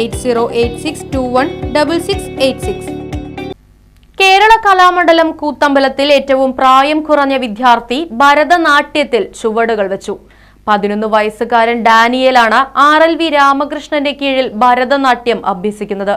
Eight Kerala Kalamandalam കൂത്തമ്പലത്തിൽ ഏറ്റവും പ്രായം കുറഞ്ഞ വിദ്യാർത്ഥി ഭരതനാട്യത്തിൽ ചുവടുകൾ വെച്ചു. പതിനൊന്ന് വയസ്സുകാരൻ ഡാനിയലാണ് ആർ എൽ വി രാമകൃഷ്ണന്റെ കീഴിൽ ഭരതനാട്യം അഭ്യസിക്കുന്നത്.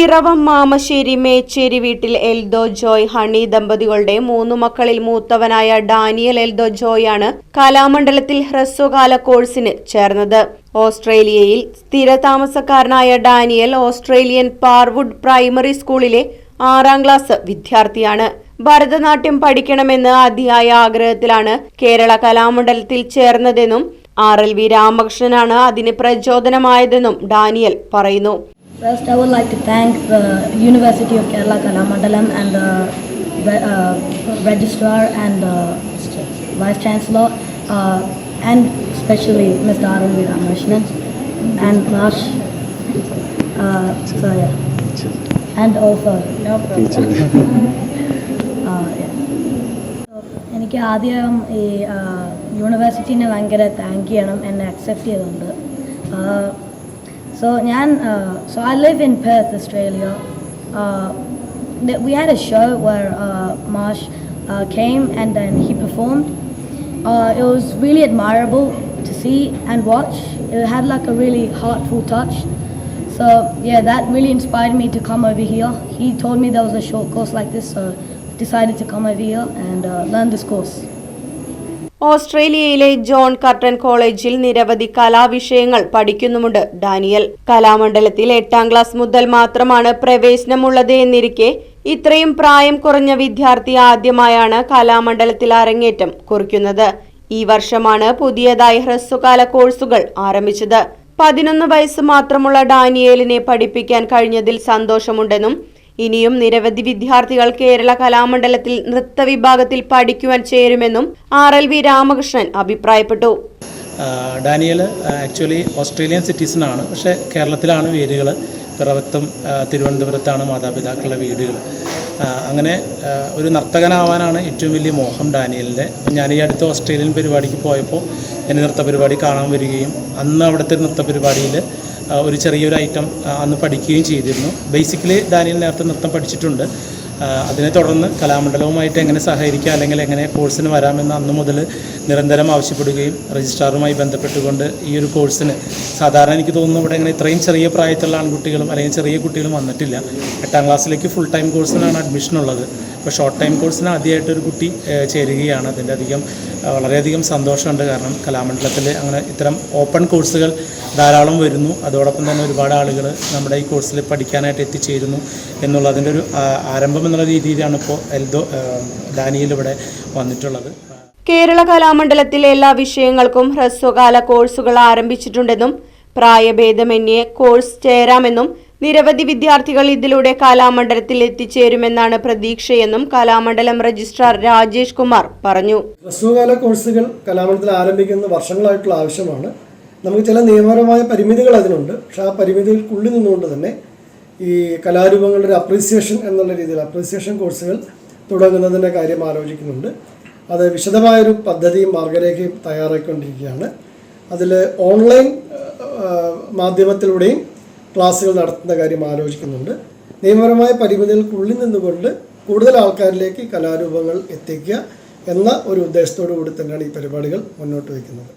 പിറവം മാമശ്ശേരി മേച്ചേരി വീട്ടിൽ എൽദോ ജോയ് ഹണി ദമ്പതികളുടെ മൂന്നു മക്കളിൽ മൂത്തവനായ ഡാനിയൽ എൽദോ ജോയ് ആണ് കലാമണ്ഡലത്തിൽ ഹ്രസ്വകാല കോഴ്സിന് ചേർന്നത്. ഓസ്ട്രേലിയയിൽ സ്ഥിരതാമസക്കാരനായ ഡാനിയൽ ഓസ്ട്രേലിയൻ പാർവുഡ് പ്രൈമറി സ്കൂളിലെ ആറാം ക്ലാസ് വിദ്യാർത്ഥിയാണ്. ഭരതനാട്യം പഠിക്കണമെന്ന് അതിയായ ആഗ്രഹത്തിലാണ് കേരള കലാമണ്ഡലത്തിൽ ചേർന്നതെന്നും ആർ എൽ വി രാമകൃഷ്ണനാണ് അതിന് പ്രചോദനമായതെന്നും ഡാനിയൽ പറയുന്നു. First, I would like to thank the University of Kerala Kalamandalam and the re- uh, registrar and the vice chancellor, uh, and especially Mr. Arun V. Ramakrishnan and Raj. Uh, so yeah, and also uh, yeah. എനിക്ക് ആദ്യം ഈ യൂണിവേഴ്സിറ്റീനെ ഭയങ്കര thank ചെയ്യണം എന്നെ accept ചെയ്തുകൊണ്ട് so ഞാൻ so I live in Perth Australia we had a show where uh, Marsh uh, came and then he performed. Uh, it was really admirable to see and watch. It had like a really heartful touch. So yeah, that really inspired me to come over here. He told me there was a short course like this, so I decided to come over here and uh, learn this course. ഓസ്ട്രേലിയയിലെ John Curtin കോളേജിൽ നിരവധി കലാവിഷയങ്ങൾ പഠിക്കുന്നുമുണ്ട്. Daniel കലാമണ്ഡലത്തിൽ എട്ടാം class മുതൽ മാത്രമാണ് പ്രവേശനമുള്ളത് എന്നിരിക്കെ ഇത്രയും പ്രായം കുറഞ്ഞ വിദ്യാർത്ഥി ആദ്യമായാണ് കലാമണ്ഡലത്തിൽ അരങ്ങേറ്റം കുറിക്കുന്നത്. ഈ വർഷമാണ് പുതിയതായി ഹ്രസ്വകാല കോഴ്സുകൾ ആരംഭിച്ചത്. പതിനൊന്ന് വയസ്സ് മാത്രമുള്ള ഡാനിയേലിനെ പഠിപ്പിക്കാൻ കഴിഞ്ഞതിൽ സന്തോഷമുണ്ടെന്നും ഇനിയും നിരവധി വിദ്യാർത്ഥികൾ കേരള കലാമണ്ഡലത്തിൽ നൃത്ത വിഭാഗത്തിൽ പഠിക്കുവാൻ ചേരുമെന്നും ആർ എൽ വി രാമകൃഷ്ണൻ അഭിപ്രായപ്പെട്ടു. ഡാനിയൽ ആക്ച്വലി ഓസ്ട്രേലിയൻ സിറ്റിസൺ ആണ് പക്ഷേ കേരളത്തിലാണ് വീടുകൾ പിറവത്തും തിരുവനന്തപുരത്താണ് മാതാപിതാക്കളുടെ വീടുകൾ. അങ്ങനെ ഒരു നർത്തകനാവാനാണ് ഏറ്റവും വലിയ മോഹം ഡാനിയലിന്റെ. അപ്പം ഞാൻ ഈ അടുത്ത ഓസ്ട്രേലിയൻ പരിപാടിക്ക് പോയപ്പോൾ എന്റെ നൃത്ത പരിപാടി കാണാൻ വരികയും അന്ന് അവിടുത്തെ നൃത്ത പരിപാടിയിൽ ഒരു ചെറിയൊരു ഐറ്റം അന്ന് പഠിക്കുകയും ചെയ്തിരുന്നു. ബേസിക്കലി ഡാനിയൽ നേരത്തെ നൃത്തം പഠിച്ചിട്ടുണ്ട്. അതിനെ തുടർന്ന് കലാമണ്ഡലവുമായിട്ട് എങ്ങനെ സഹകരിക്കുക അല്ലെങ്കിൽ എങ്ങനെ കോഴ്സിന് വരാമെന്ന് അന്ന് മുതൽ നിരന്തരം ആവശ്യപ്പെടുകയും രജിസ്ട്രാറുമായി ബന്ധപ്പെട്ടുകൊണ്ട് ഈ ഒരു കോഴ്സിന് സാധാരണ എനിക്ക് തോന്നുന്നു ഇവിടെ ഇങ്ങനെ ഇത്രയും ചെറിയ പ്രായത്തിലുള്ള ആൺകുട്ടികളും അല്ലെങ്കിൽ ചെറിയ കുട്ടികളും വന്നിട്ടില്ല. എട്ടാം ക്ലാസ്സിലേക്ക് ഫുൾ ടൈം കോഴ്സിനാണ് അഡ്മിഷൻ ഉള്ളത്. ഇപ്പോൾ ഷോർട്ട് ടൈം കോഴ്സിന് ആദ്യമായിട്ടൊരു കുട്ടി ചേരുകയാണ്. അതിന്റെ അധികം വളരെയധികം സന്തോഷമുണ്ട്. കാരണം കലാമണ്ഡലത്തിൽ അങ്ങനെ ഇത്തരം ഓപ്പൺ കോഴ്സുകൾ ധാരാളം വരുന്നു. അതോടൊപ്പം തന്നെ ഒരുപാട് ആളുകൾ നമ്മുടെ ഈ കോഴ്സിൽ പഠിക്കാനായിട്ട് എത്തിച്ചേരുന്നു. എന്നുള്ളതിന്റെ ഒരു ആരംഭം എന്നുള്ള രീതിയിലാണ് ഇപ്പോൾ എൽദോ ഡാനിയിൽ ഇവിടെ വന്നിട്ടുള്ളത്. കേരള കലാമണ്ഡലത്തിലെ എല്ലാ വിഷയങ്ങൾക്കും ഹ്രസ്വകാല കോഴ്സുകൾ ആരംഭിച്ചിട്ടുണ്ടെന്നും പ്രായഭേദമന്യേ കോഴ്സ് ചേരാമെന്നും നിരവധി വിദ്യാർത്ഥികൾ ഇതിലൂടെ കലാമണ്ഡലത്തിൽ എത്തിച്ചേരുമെന്നാണ് പ്രതീക്ഷയെന്നും കലാമണ്ഡലം രജിസ്ട്രാർ രാജേഷ് കുമാർ പറഞ്ഞു. ഹ്രസ്വകാല കോഴ്സുകൾ കലാമണ്ഡലത്തിൽ ആരംഭിക്കുന്ന വർഷങ്ങളായിട്ടുള്ള ആവശ്യമാണ്. നമുക്ക് ചില നിയമപരമായ പരിമിതികൾ അതിനുണ്ട്. പക്ഷേ ആ പരിമിതികൾക്കുള്ളിൽ നിന്നുകൊണ്ട് തന്നെ ഈ കലാരൂപങ്ങളുടെ ഒരു അപ്രീസിയേഷൻ എന്നുള്ള രീതിയിൽ അപ്രീസിയേഷൻ കോഴ്സുകൾ തുടങ്ങുന്നതിന്റെ കാര്യം ആലോചിക്കുന്നുണ്ട്. അത് വിശദമായൊരു പദ്ധതിയും മാർഗരേഖയും തയ്യാറാക്കിക്കൊണ്ടിരിക്കുകയാണ്. അതിൽ ഓൺലൈൻ മാധ്യമത്തിലൂടെയും ക്ലാസ്സുകൾ നടത്തുന്ന കാര്യം ആലോചിക്കുന്നുണ്ട്. നിയമപരമായ പരിമിതികൾക്കുള്ളിൽ നിന്നുകൊണ്ട് കൂടുതൽ ആൾക്കാരിലേക്ക് കലാരൂപങ്ങൾ എത്തിക്കുക എന്ന ഒരു ഉദ്ദേശത്തോടു കൂടി തന്നെയാണ് ഈ പരിപാടികൾ മുന്നോട്ട് വയ്ക്കുന്നത്.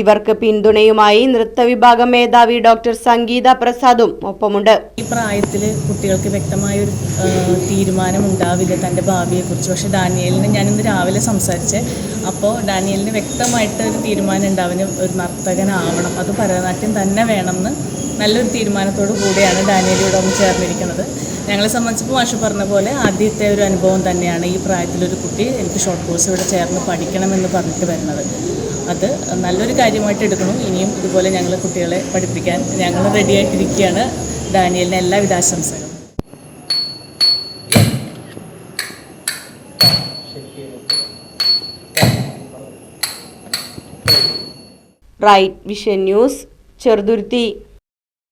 ഇവർക്ക് പിന്തുണയുമായി നൃത്തവിഭാഗം മേധാവി ഡോക്ടർ സംഗീത പ്രസാദും ഒപ്പമുണ്ട്. ഈ പ്രായത്തിൽ കുട്ടികൾക്ക് വ്യക്തമായ ഒരു തീരുമാനം ഉണ്ടാവില്ല തന്റെ ഭാവിയെക്കുറിച്ച്. പക്ഷെ ഡാനിയലിന് ഞാനിന്ന് രാവിലെ സംസാരിച്ച്. അപ്പോൾ ഡാനിയലിന് വ്യക്തമായിട്ട് ഒരു തീരുമാനം ഉണ്ടാവിന് ഒരു നർത്തകനാവണം. അത് ഭരതനാട്യം തന്നെ വേണമെന്ന് നല്ലൊരു തീരുമാനത്തോടു കൂടിയാണ് ഒന്ന് ചേർന്നിരിക്കുന്നത്. ഞങ്ങളെ സംബന്ധിച്ചപ്പോൾ മാഷ് പറഞ്ഞ പോലെ ആദ്യത്തെ ഒരു അനുഭവം തന്നെയാണ് ഈ പ്രായത്തിലൊരു കുട്ടി എനിക്ക് ഷോർട്ട് കോഴ്സ് ഇവിടെ ചേർന്ന് പഠിക്കണമെന്ന് പറഞ്ഞിട്ട് വരുന്നത്. അത് നല്ലൊരു കാര്യമായിട്ട് എടുക്കണം ഇനിയും ഇതുപോലെ ഞങ്ങൾ കുട്ടികളെ പഠിപ്പിക്കാൻ ഞങ്ങൾ റെഡിയായിട്ടിരിക്കുകയാണ് ഡാനിയലിന് എല്ലാവിധ ആശംസകളും. Right vision news Cheruthuruthy